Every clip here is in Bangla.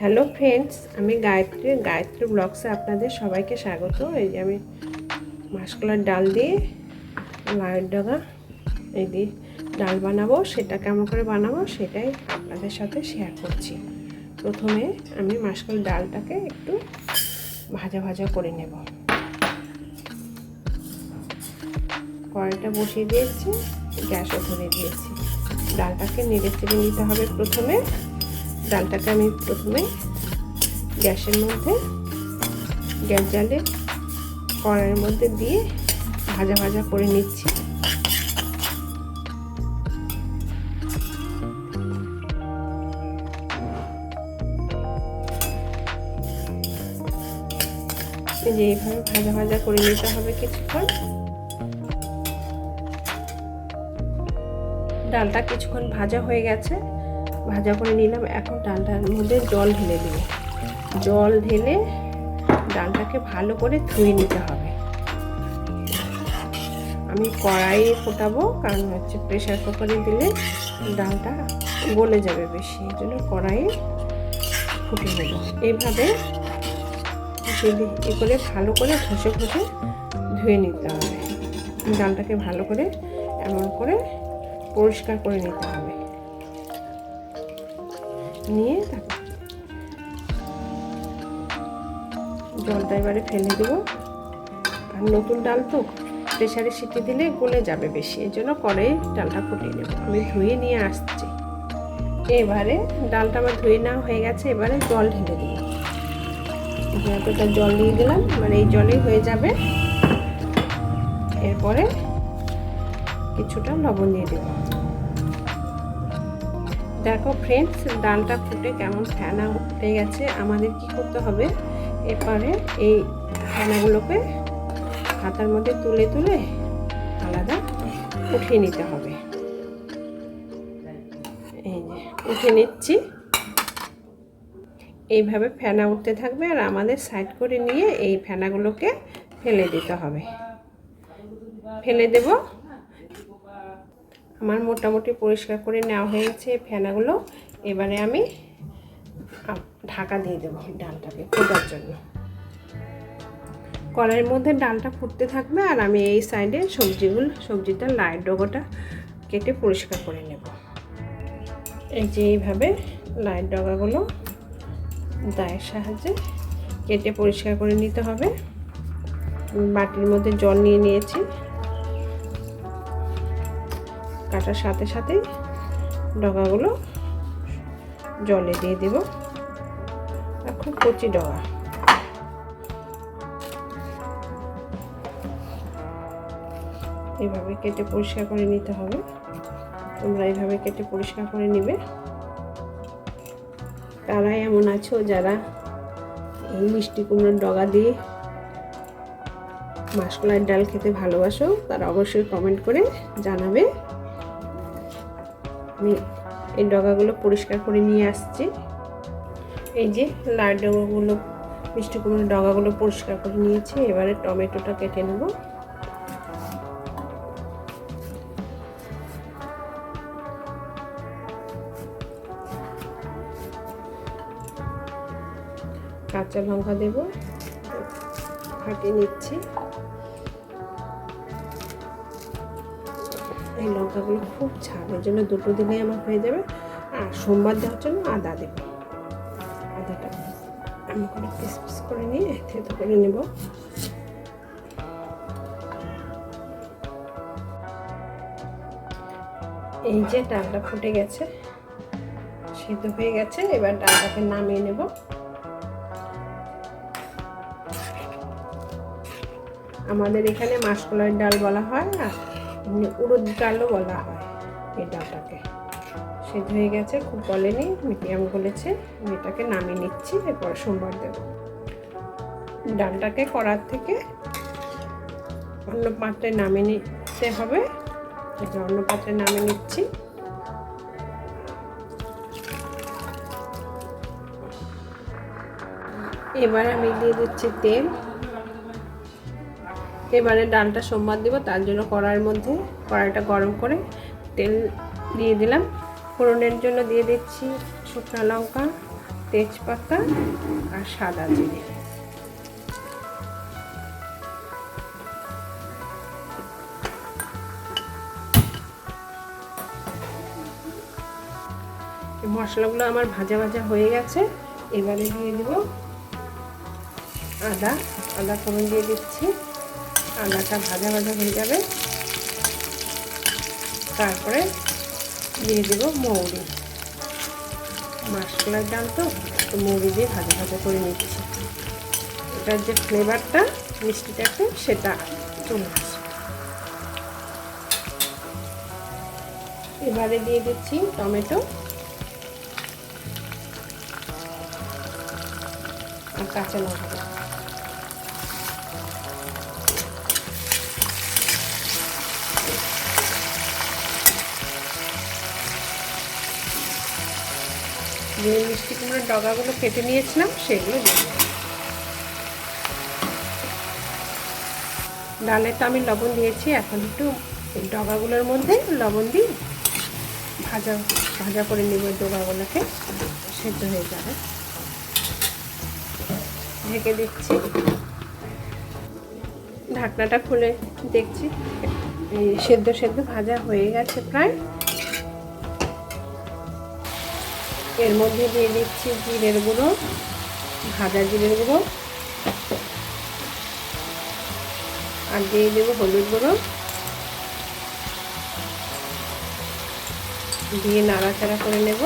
হ্যালো ফ্রেন্ডস আমি গায়ত্রী। গায়ত্রী ব্লগসে আপনাদের সবাইকে স্বাগত। এই যে আমি মাসকলার ডাল দিয়ে লাউয়ের ডগা, এই দিয়ে ডাল বানাবো, সেটা কেমন করে বানাবো সেটাই আপনাদের সাথে শেয়ার করছি। প্রথমে আমি মাসকলার ডালটাকে একটু ভাজা ভাজা করে নেব। কড়াইটা বসিয়ে দিয়েছি গ্যাসও ধরে দিয়েছি। ডালটাকে নেড়ে চেড়ে নিতে হবে প্রথমে। ডালটাকে আমি প্রথমে গ্যাসের মধ্যে, গ্যাস জালে কড়াইয়ের মধ্যে দিয়ে ভাজা ভাজা করে নিচ্ছি। যে এইভাবে ভাজা ভাজা করে নিতে হবে কিছুক্ষণ। ডালটা কিছুক্ষণ ভাজা হয়ে গেছে। ভাজা করে নিলাম। এখন ডালটার মধ্যে জল ঢেলে দিব। জল ঢেলে ডালটাকে ভালো করে ধুয়ে নিতে হবে। আমি কড়াই ফোটাবো, কারণ হচ্ছে প্রেশার কুকারে দিলে ডালটা গলে যাবে বেশি। এই জন্য কড়াই ফুটে নেব। এইভাবে এ করে ভালো করে ঘষে ঘষে ধুয়ে নিতে হবে। ডালটাকে ভালো করে এমন করে পরিষ্কার করে নিতে হবে। নিয়ে তারপর জলটা এবারে ফেলে দেবো। আর নতুন ডাল তো প্রেশারে সিটি দিলে গলে যাবে বেশি এই জন্য কড়াই ডালটা ফুটিয়ে নেব। আমি ধুয়ে নিয়ে আসছি। এবারে ডালটা আমার ধুয়ে নেওয়া হয়ে গেছে, এবারে জল ঢেলে এতটা জল দিয়ে দিলাম মানে এই জলেই হয়ে যাবে। এরপরে কিছুটা লবণ দিয়ে দেবো। দেখো ফ্রেন্ডস ডালটা ফুটে কেমন ফেনা উঠে গেছে, আমাদের কি করতে হবে? এরপরে এই ফেনাগুলোকে হাতার মধ্যে তুলে তুলে আলাদা উঠিয়ে নিতে হবে। এই যে উঠে নিচ্ছি। এইভাবে ফেনা উঠতে থাকবে আর আমাদের সাইড করে নিয়ে এই ফেনাগুলোকে ফেলে দিতে হবে। ফেলে দেব। আমার মোটামুটি পরিষ্কার করে নেওয়া হয়েছে ফেনাগুলো। এবারে আমি ঢাকা দিয়ে দেবো ডালটাকে ফোটার জন্য। কড়াইয়ের মধ্যে ডালটা ফুটতে থাকবে আর আমি এই সাইডে সবজিগুলো, সবজিটা লাইট ডগাটা কেটে পরিষ্কার করে নেব। এই যে এইভাবে লাইট ডগাগুলো দায়ের সাহায্যে কেটে পরিষ্কার করে নিতে হবে। বাটির মধ্যে জল নিয়ে নিয়েছি। কাটার সাথে সাথেই ডগাগুলো জলে দিয়ে দেব আর খুব কচি ডগা। এইভাবে কেটে পরিষ্কার করে নিতে হবে। তোমরা এইভাবে কেটে পরিষ্কার করে নিবে। তারা এমন আছো যারা এই মিষ্টি কুমড়োর ডগা দিয়ে মাসকলাইয়ের ডাল খেতে ভালোবাসো, তারা অবশ্যই কমেন্ট করে জানাবে। আমি এই ডগাগুলো পরিষ্কার করে নিয়ে আসছি। এই যে লাল ডগাগুলো, মিষ্টি কুমড়োর ডগাগুলো পরিষ্কার করে নিয়েছি। এবারে টমেটোটা কেটে নেব। কাঁচা লঙ্কা দেব। ফাটিয়ে নিচ্ছি। এই লঙ্কাগুলো খুব ঝাল, এর জন্য দুটো দিলে আমার হয়ে যাবে। আর সোমবার দেওয়ার জন্য আদা দেব। আদাটা আমি করে পিস পিস করে নিয়ে থেতো করে নেব। এই যে ডালটা ফুটে গেছে, সিদ্ধ হয়ে গেছে, এবার ডালটাকে নামিয়ে নেব। আমাদের এখানে মাসকলাইয়ের ডাল বলা হয়, আর উড়দ ডালও বলা হয় এই ডালটাকে। সেদ্ধ হয়ে গেছে, খুব গলেনি, মিডিয়াম গলেছে। আমি এটাকে নামিয়ে নিচ্ছি, এরপর সোমবার দেব। ডালটাকে করার থেকে অন্য পাত্রে নামিয়ে নিতে হবে। এটা অন্য পাত্রে নামিয়ে নিচ্ছি। এবার আমি দিয়ে দিচ্ছি তেল। এবারে ডালটা সোমবার দিব, তার জন্য কড়াইয়ের মধ্যে কড়াইটা গরম করে তেল দিয়ে দিলাম। ফোড়নের জন্য দিয়ে দিচ্ছি শুকনো লঙ্কা, তেজপাতা আর সাদা জিরে। মশলাগুলো আমার ভাজা ভাজা হয়ে গেছে, এবারে দিয়ে দেব আদা। আদা ফোড়ন দিয়ে দিচ্ছি। আদাটা ভাজা ভাজা হয়ে যাবে। তারপরে দিয়ে দেব মৌরি। মাসকলার ডাল তো একটু মৌরি দিয়ে ভাজা ভাজা করে নিচ্ছি। এটার যে ফ্লেভারটা মিষ্টিটা একটু সেটা চলে আসে এবারে দিয়ে দিচ্ছি টমেটো। আর কাঁচা লঙ্কা। যে মিষ্টি কুমড়োর ডগাগুলো কেটে নিয়েছিলাম, সেগুলো দিয়ে ডালে তো আমি লবণ দিয়েছি, এখন একটু ডগাগুলোর মধ্যে লবণ দিই ভাজা ভাজা করে নেব ডগাগুলোকে, সেদ্ধ হয়ে যাবে। ঢেকে দিচ্ছি। ঢাকনাটা খুলে দেখছি সেদ্ধ সেদ্ধ ভাজা হয়ে গেছে প্রায়। এর মধ্যে দিয়ে দিচ্ছি জিরের গুঁড়ো, ভাজা জিরের গুঁড়ো। আর দিয়ে দেবো হলুদ গুঁড়ো। দিয়ে নাড়াচাড়া করে নেব।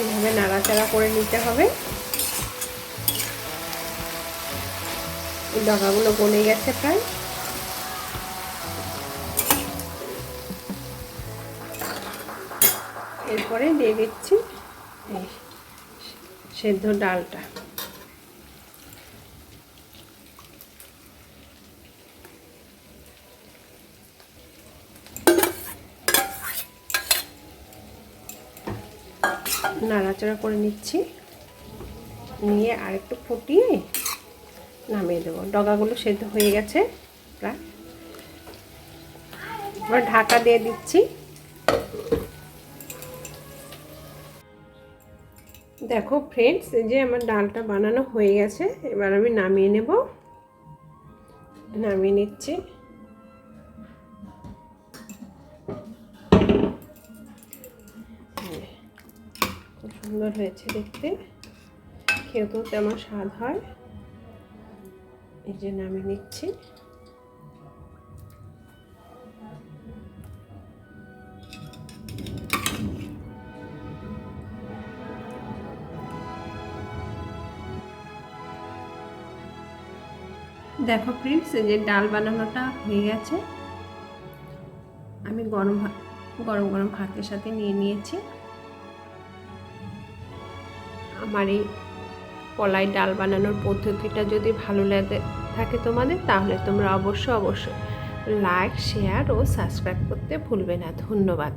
এভাবে নাড়াচাড়া করে নিতে হবে। ডগাগুলো গলে গেছে প্রায়। এরপরে দিয়ে দিচ্ছি এই সেদ্ধ ডালটা। নাড়াচাড়া করে নিচ্ছি। নিয়ে আরেকটু ফুটিয়ে নামিয়ে দেবো। ডগাগুলো সেদ্ধ হয়ে গেছে প্রায়। এবার ঢাকা দিয়ে দিচ্ছি। দেখো ফ্রেন্ডস এই যে আমার ডালটা বানানো হয়ে গেছে, এবার আমি নামিয়ে নেব। নামিয়ে নিচ্ছি। খুব সুন্দর হয়েছে দেখতে। খেতেও তেমন স্বাদ হয়। এই যে নামিয়ে নিচ্ছি। দেখো ফ্রেন্ডস যে ডাল বানানোটা হয়ে গেছে। আমি গরম গরম গরম ভাতের সাথে নিয়ে নিয়েছি। আমার এই কলাই ডাল বানানোর পদ্ধতিটা যদি ভালো লাগে থাকে তোমাদের, তাহলে তোমরা অবশ্যই অবশ্যই লাইক শেয়ার ও সাবস্ক্রাইব করতে ভুলবে না। ধন্যবাদ।